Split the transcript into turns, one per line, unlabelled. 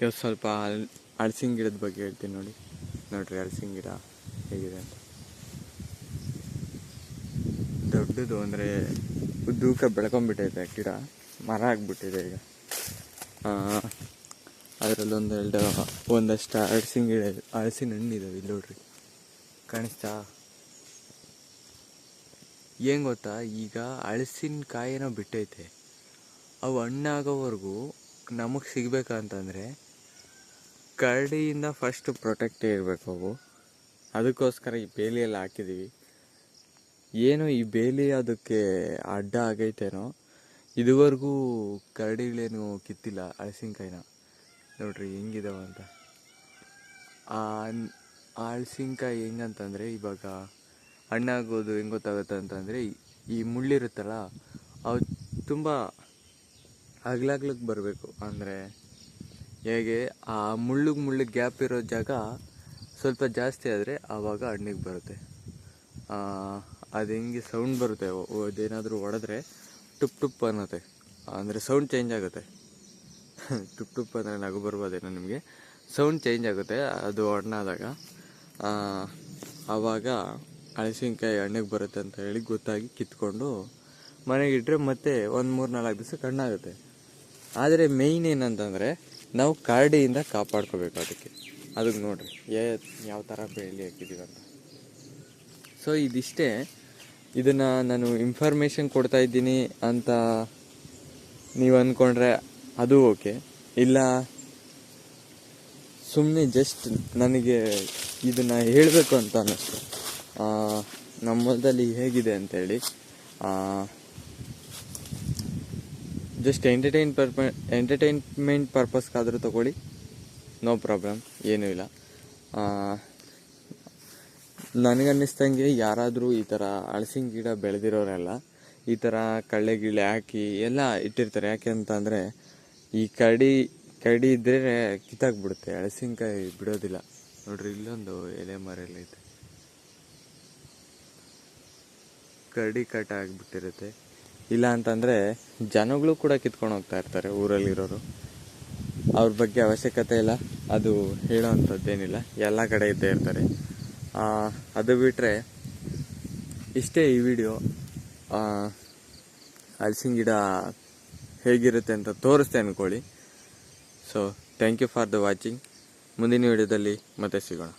ಇವತ್ತು ಸ್ವಲ್ಪ ಅಳಸಿನ ಗಿಡದ ಬಗ್ಗೆ ಹೇಳ್ತೀನಿ ನೋಡಿ. ನೋಡ್ರಿ ಹಲಸಿನ ಗಿಡ ಹೇಗಿದೆ ಅಂತ. ದೊಡ್ಡದು ಅಂದರೆ ಉದ್ದೂಕ ಬೆಳ್ಕೊಂಬಿಟ್ಟೈತೆ ಗಿಡ. ಮರ ಆಗಿಬಿಟ್ಟಿದೆ ಈಗ. ಅದರಲ್ಲೊಂದು ಎರಡು, ಒಂದಷ್ಟು ಹಲಸಿನ ಗಿಡ ಹಲಸಿನ ಹಣ್ಣು ಇದಾವೆ ಇಲ್ಲಿ ನೋಡ್ರಿ. ಕಾಣಿಸ್ತಾ? ಏನು ಗೊತ್ತಾ? ಈಗ ಹಲಸಿನಕಾಯಿನೋ ಬಿಟ್ಟೈತೆ. ಅವು ಹಣ್ಣಾಗೋವರೆಗೂ ನಮಗೆ ಸಿಗ್ಬೇಕಂತಂದರೆ ಕರಡಿಯಿಂದ ಫಸ್ಟ್ ಪ್ರೊಟೆಕ್ಟ್ ಇರಬೇಕು ಅವು. ಅದಕ್ಕೋಸ್ಕರ ಈ ಬೇಲಿಯಲ್ಲಿ ಹಾಕಿದ್ದೀವಿ ಏನು ಈ ಬೇಲಿ ಅದಕ್ಕೆ ಅಡ್ಡ ಆಗೈತೇನೋ. ಇದುವರೆಗೂ ಕರಡಿಗಳೇನು ಕಿತ್ತಿಲ್ಲ ಹಳಸಿನಕಾಯಿನ ನೋಡ್ರಿ ಹೆಂಗಿದಾವ ಅಂತ. ಆ ಹಳಸಿನಕಾಯಿ ಹೆಂಗಂತಂದರೆ ಇವಾಗ ಹಣ್ಣಾಗೋದು ಹೆಂಗೆ ಗೊತ್ತಾಗುತ್ತೆ ಅಂತಂದರೆ ಈ ಮುಳ್ಳಿರುತ್ತಲ್ಲ, ಅವು ತುಂಬ ಅಗ್ಲಾಗ್ಲಕ್ಕೆ ಬರಬೇಕು. ಅಂದರೆ ಹೇಗೆ ಆ ಮುಳ್ಳುಗೆ ಮುಳ್ಳಿಗೆ ಗ್ಯಾಪ್ ಇರೋ ಜಾಗ ಸ್ವಲ್ಪ ಜಾಸ್ತಿ ಆದರೆ ಆವಾಗ ಹಣ್ಣಿಗೆ ಬರುತ್ತೆ. ಅದು ಹೆಂಗೆ ಸೌಂಡ್ ಬರುತ್ತೆ ಅದೇನಾದರೂ ಹೊಡೆದ್ರೆ ಟುಪ್ ಟುಪ್ ಅನ್ನತ್ತೆ. ಅಂದರೆ ಸೌಂಡ್ ಚೇಂಜ್ ಆಗುತ್ತೆ. ಟುಪ್ ಟುಪ್ ಅಂದರೆ ನಗು ಬರ್ಬೋದೇನೋ ನಿಮಗೆ? ಸೌಂಡ್ ಚೇಂಜ್ ಆಗುತ್ತೆ, ಅದು ಹಣ್ಣಾದಾಗ ಆವಾಗ ಹಳಸಿನ್ಕಾಯಿ ಹಣ್ಣಿಗೆ ಬರುತ್ತೆ ಅಂತ ಹೇಳಿ ಗೊತ್ತಾಗಿ ಕಿತ್ಕೊಂಡು ಮನೆಗಿಟ್ರೆ ಮತ್ತೆ ಒಂದು ಮೂರು ನಾಲ್ಕು ದಿವಸ ಕಣ್ಣಾಗುತ್ತೆ ಆದರೆ ಮೇಯ್ನ್ ಏನಂತಂದರೆ ನಾವು ಕರಡಿಯಿಂದ ಕಾಪಾಡ್ಕೋಬೇಕು ಅದಕ್ಕೆ. ಅದಕ್ಕೆ ನೋಡ್ರಿ, ಏ, ಯಾವ ಥರ ಬೇಲಿ ಹಾಕಿದ್ದೀವಿ ಸೊ ಇದಿಷ್ಟೇ. ಇದನ್ನು ನಾನು ಇನ್ಫಾರ್ಮೇಷನ್ ಕೊಡ್ತಾ ಇದ್ದೀನಿ ಅಂತ ನೀವು ಅಂದ್ಕೊಂಡ್ರೆ ಅದು ಓಕೆ. ಇಲ್ಲ ಸುಮ್ಮನೆ ಜಸ್ಟ್ ನನಗೆ ಇದನ್ನು ಹೇಳಬೇಕು ಅಂತ ಅನ್ನಿಸ್ತು. ನಮ್ಮ ಹೊಲದಲ್ಲಿ ಹೇಗಿದೆ ಅಂತೇಳಿ ಜಸ್ಟ್ ಎಂಟರ್ಟೈನ್ ಪರ್ಪ ಎಂಟರ್ಟೈನ್ಮೆಂಟ್ ಪರ್ಪಸ್ಗಾದರೂ ತಗೊಳ್ಳಿ. ನೋ ಪ್ರಾಬ್ಲಮ್ ಏನೂ ಇಲ್ಲ. ನನಗನ್ನಿಸ್ದಂಗೆ ಯಾರಾದರೂ ಈ ಥರ ಹಳಸಿನ ಗಿಡ ಬೆಳೆದಿರೋರೆಲ್ಲ, ಈ ಥರ ಕಳ್ಳೆ ಗಿಳೆ ಹಾಕಿ ಎಲ್ಲ ಇಟ್ಟಿರ್ತಾರೆ. ಯಾಕೆ ಅಂತಂದರೆ ಈ ಕಡಿ ಕಡಿ ಇದ್ದರೆ ಕಿತ್ತಾಕ್ಬಿಡುತ್ತೆ. ಹಳಸಿನಕಾಯಿ ಬಿಡೋದಿಲ್ಲ. ನೋಡ್ರಿ, ಇಲ್ಲೊಂದು ಎಲೆ ಮರ ಎಲ್ಲ ಐತೆ ಕಡಿ ಕಟ್ ಆಗಿಬಿಟ್ಟಿರುತ್ತೆ. ಇಲ್ಲ ಅಂತಂದರೆ ಜನಗಳು ಕೂಡ ಕಿತ್ಕೊಂಡು ಹೋಗ್ತಾ ಇರ್ತಾರೆ ಊರಲ್ಲಿರೋರು. ಅವ್ರ ಬಗ್ಗೆ ಅವಶ್ಯಕತೆ ಇಲ್ಲ. ಅದು ಹೇಳೋ ಅಂಥದ್ದೇನಿಲ್ಲ ಎಲ್ಲ ಕಡೆ ಇದ್ದೇ ಇರ್ತಾರೆ. ಅದು ಬಿಟ್ಟರೆ ಇಷ್ಟೇ ಈ ವಿಡಿಯೋ ಹಲಸಿನ ಗಿಡ ಹೇಗಿರುತ್ತೆ ಅಂತ ತೋರಿಸ್ತೆ ಅಂದ್ಕೊಳ್ಳಿ so thank you for the watching ಮುಂದಿನ ವಿಡಿಯೋದಲ್ಲಿ ಮತ್ತೆ ಸಿಗೋಣ.